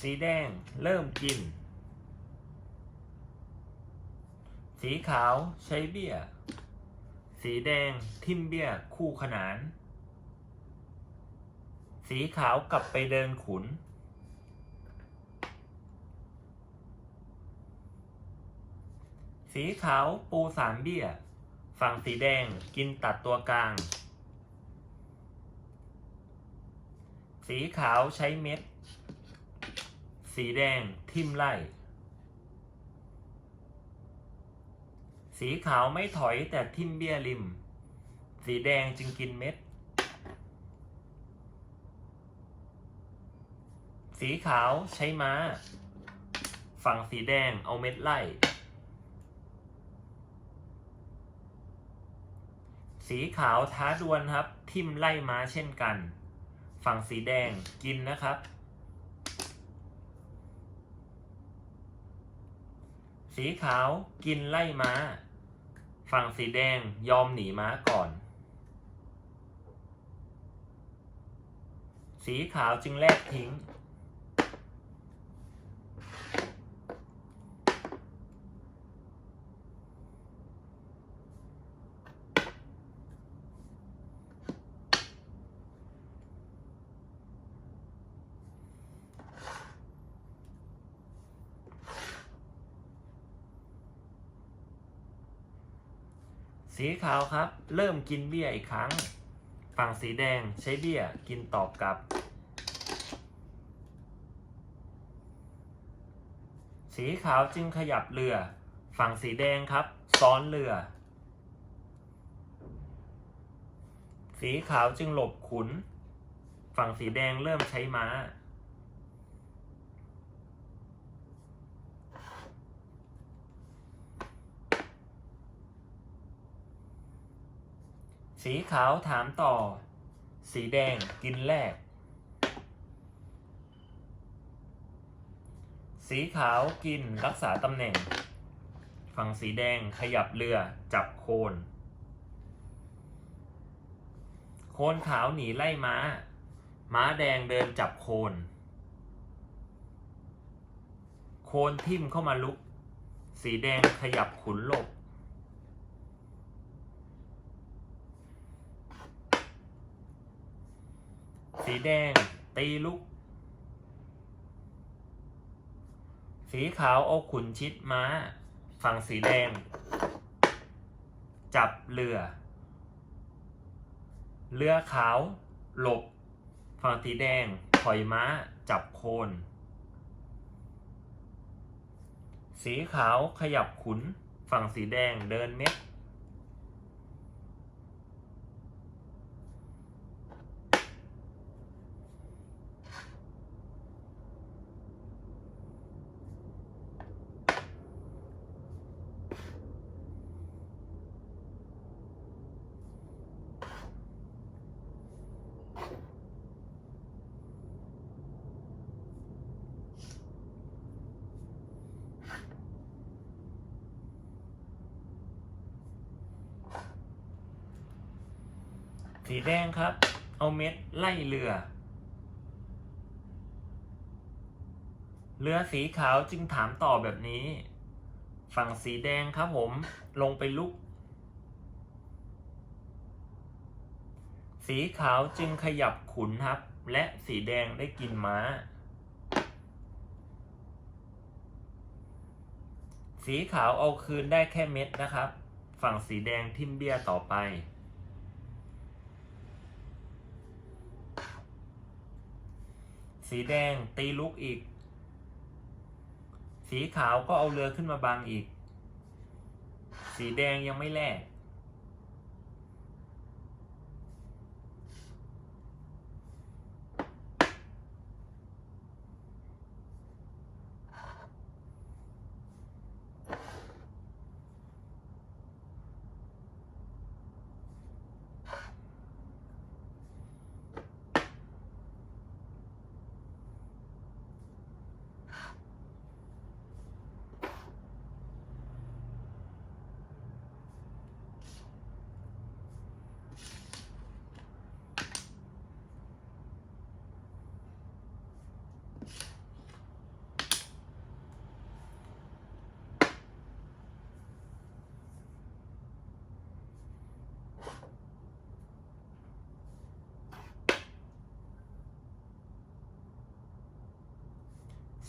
สีแดงเริ่มกิน สีขาวใช้เบี้ย สีแดงทิมเบี้ยคู่ขนาน สีขาวกลับไปเดินขุน สีขาวปูสามเบี้ย ฝั่งสีแดงกินตัดตัวกลาง สีขาวใช้เม็ด สีแดงทิมไล่ สีขาวไม่ถอยแต่ทิมเบี้ยริม สีแดงจึงกินเม็ด สีขาวใช้ม้า ฝั่งสีแดงเอาเม็ดไล่ สีขาวท้าดวลครับ ทิมไล่ม้าเช่นกัน ฝั่งสีแดงกินนะครับ สีขาวกินไล่ม้า ฝั่งสีแดงยอมหนีม้าก่อน สีขาวจึงแลกทิ้ง สีขาวครับ เริ่มกินเบี้ยอีกครั้ง ฝั่งสีแดงใช้เบี้ยกินตอบกลับ สีขาวจึงขยับเรือ ฝั่งสีแดงครับ ซ้อนเรือ สีขาวจึงหลบขุน ฝั่งสีแดงเริ่มใช้ม้า สีขาวถามต่อ สีแดงกินแรก สีขาวกินรักษาตำแหน่ง ฝั่งสีแดงขยับเรือจับโคน โคนขาวหนีไล่ม้า ม้าแดงเดินจับโคน โคนทิ่มเข้ามาลุก สีแดงขยับขุนหลบ สีแดง ตีลุก สีขาวเอาขุนชิดม้า ฝั่งสีแดง จับเรือ เรือขาว หลบ ฝั่งสีแดงถอยม้า จับโคน สีขาวขยับขุน ฝั่งสีแดงเดินเม็ด สีแดงครับ เอาเม็ดไล่เรือ เรือสีขาวจึงถามต่อแบบนี้ ฝั่งสีแดงครับผม ลงไปลุก สีขาวจึงขยับขุนครับ และสีแดงได้กินม้า สีขาวเอาคืนได้แค่เม็ดนะครับ ฝั่งสีแดงทิมเบี้ยต่อไป สีแดงตีลุกอีก สีขาวก็เอาเรือขึ้นมาบังอีก สีแดงยังไม่แลก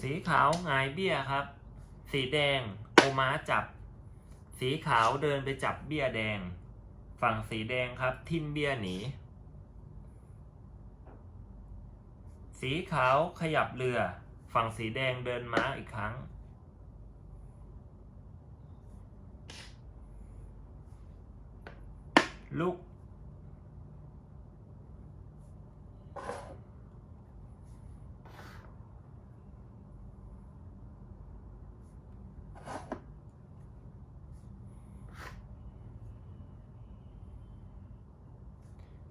สีขาวหงายเบี้ยครับ สีแดงโอม้าจับ สีขาวเดินไปจับเบี้ยแดง ฝั่งสีแดงครับ ทิ่มเบี้ยหนี สีขาวขยับเรือ ฝั่งสีแดงเดินม้าอีกครั้งลุก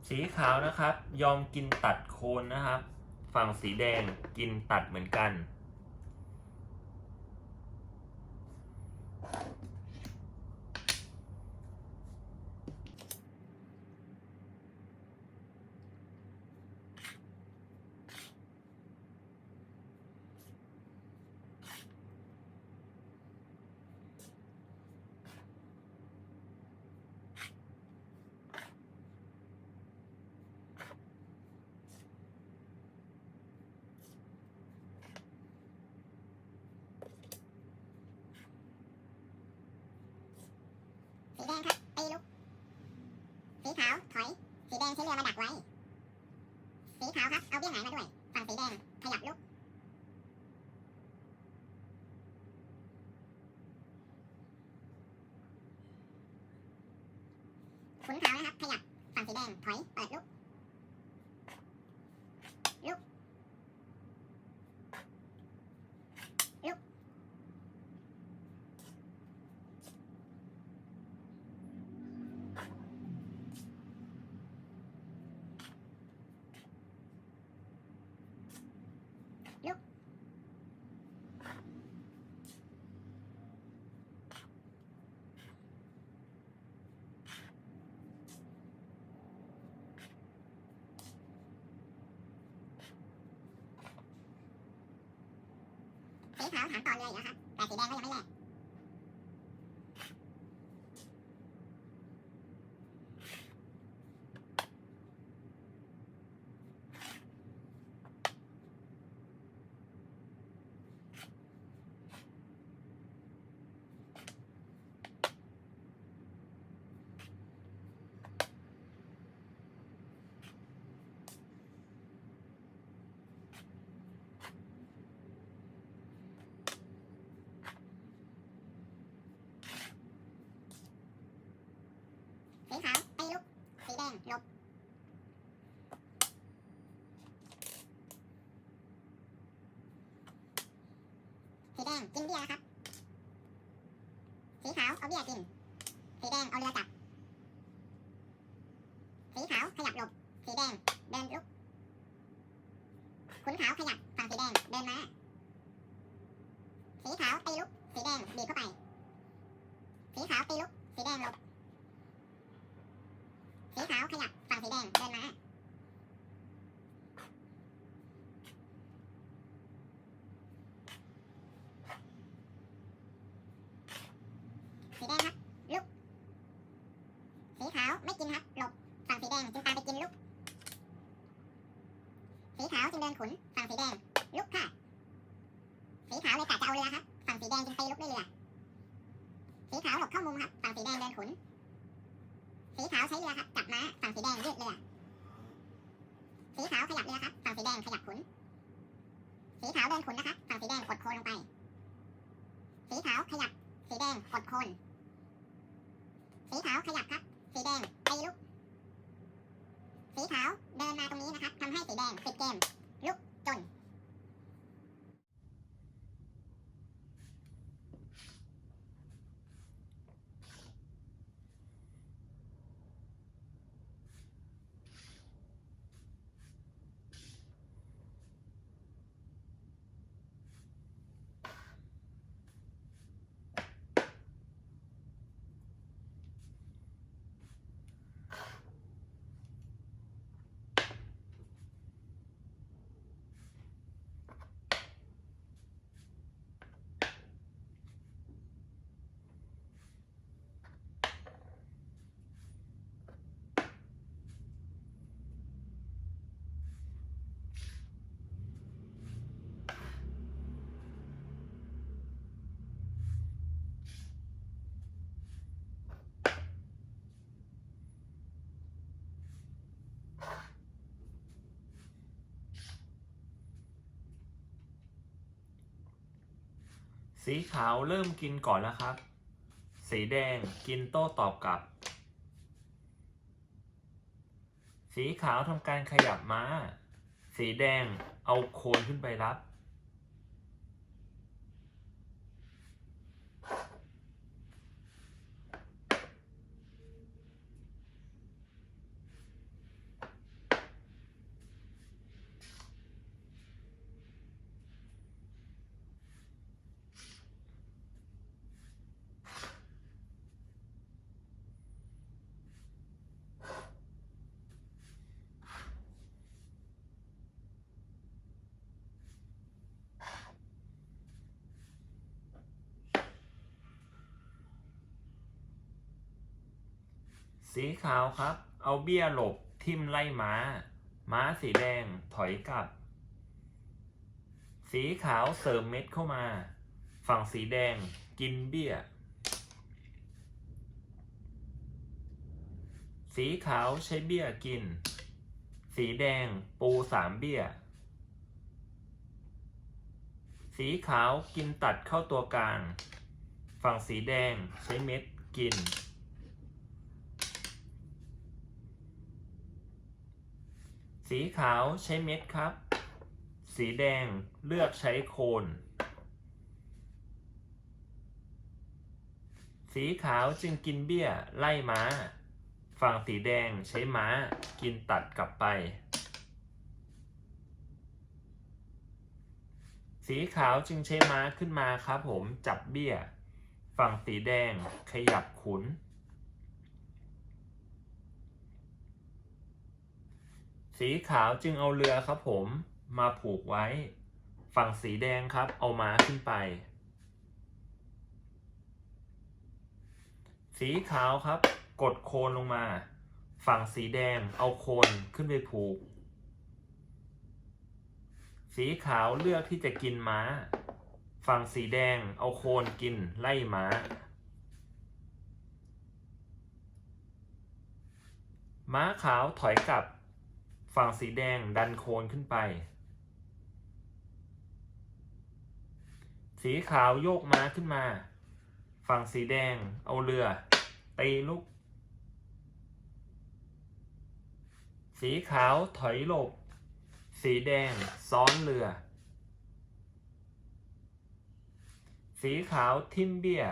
สีขาวนะครับ ยอมกินตัดโคนนะครับ ฝั่งสีแดงกินตัดเหมือนกัน สีแดงครับตีลุก สีขาวถอย สีแดงใช้เรือมาดักไว้ สีขาวครับ เอาเบี้ยหายมาด้วย ฝั่งสีแดงขยับลุก ขุนขาวนะครับ ขยับ ฝั่งสีแดงถอย เปิดลุก ลุก ลุก สีขาวถามต่อเลยนะครับแต่สีแดงก็ยังไม่แลก สีขาวตีลุก สีแดงหลบสีแดงกินเบียนะครับ สีขาวเอาเบี้ยกิน สีแดงเอาเรือจับ สีขาวขยับหลบ สีแดงเดินลุกขุนขาวขยับฝั่งสีแดงเดินมา สีขาวตีลุก สีแดงบีบเข้าไป สีขาวตีลุก สีแดงหลบ สีขาวขยับฝั่งสีแดงเดินมา สีแดงครับ ลุก สีขาวไม่กินครับ หลบ ฝั่งสีแดงจึงตามไปกินลุก สีขาวจึงเดินขุน ฝั่งสีแดง ลุกค่ะ สีขาวเลยกะจะเอาเรือครับ ฝั่งสีแดงจึงตีลุกด้วยเรือ สีขาวหลบเข้ามุมครับ ฝั่งสีแดงเดินขุน สีขาวใช้เรือครับจับม้า ฝั่งสีแดงยืดเรือ สีขาวขยับเรือครับ ฝั่งสีแดงขยับขุน สีขาวเดินขุนนะครับฝั่งสีแดงกดโคนลงไป สีขาวขยับ สีแดงกดโคนสีขาวขยับครับ สีแดงตีลุก สีขาวเดินมาตรงนี้นะครับทำให้สีแดงปิดเกม ลุกจน สีขาวเริ่มกินก่อนแล้วครับ สีแดงกินโต้ตอบกลับ สีขาวทำการขยับม้า สีแดงเอาโคนขึ้นไปรับ สีขาวครับ เอาเบี้ยหลบทิ่มไล่ม้า ม้าสีแดงถอยกลับ สีขาวเสริมเม็ดเข้ามา ฝั่งสีแดงกินเบี้ย สีขาวใช้เบี้ยกิน สีแดงปูสามเบี้ย สีขาวกินตัดเข้าตัวกลาง ฝั่งสีแดงใช้เม็ดกิน สีขาวใช้เม็ดครับ สีแดงเลือกใช้โคน สีขาวจึงกินเบี้ยไล่ม้า ฝั่งสีแดงใช้ม้ากินตัดกลับไป สีขาวจึงใช้ม้าขึ้นมาครับผมจับเบี้ย ฝั่งสีแดงขยับขุน สีขาวจึงเอาเรือครับผมมาผูกไว้ ฝั่งสีแดงครับ เอาม้าขึ้นไป สีขาวครับ กดโคนลงมา ฝั่งสีแดงเอาโคนขึ้นไปผูก สีขาวเลือกที่จะกินม้า ฝั่งสีแดงเอาโคนกินไล่ม้าม้าขาวถอยกลับ ฝั่งสีแดงดันโคนขึ้นไป สีขาวโยกม้าขึ้นมา ฝั่งสีแดงเอาเรือตีลุก สีขาวถอยหลบ สีแดงซ้อนเรือ สีขาวทิ่มเบี้ย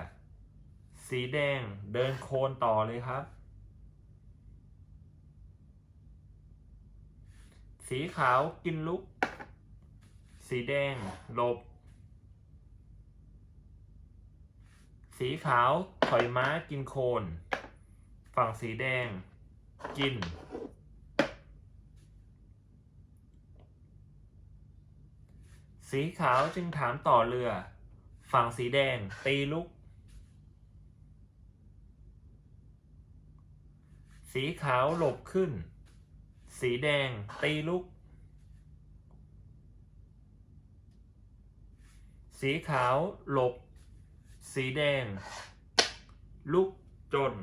สีแดงเดินโคนต่อเลยครับ สีขาวกินลุก สีแดงหลบ สีขาวถอยม้ากินโคน ฝั่งสีแดง กิน สีขาวจึงถามต่อเรือ ฝั่งสีแดงตีลุก สีขาวหลบขึ้น สีแดง ตีลุก สีขาว หลบ สีแดง ลุกจน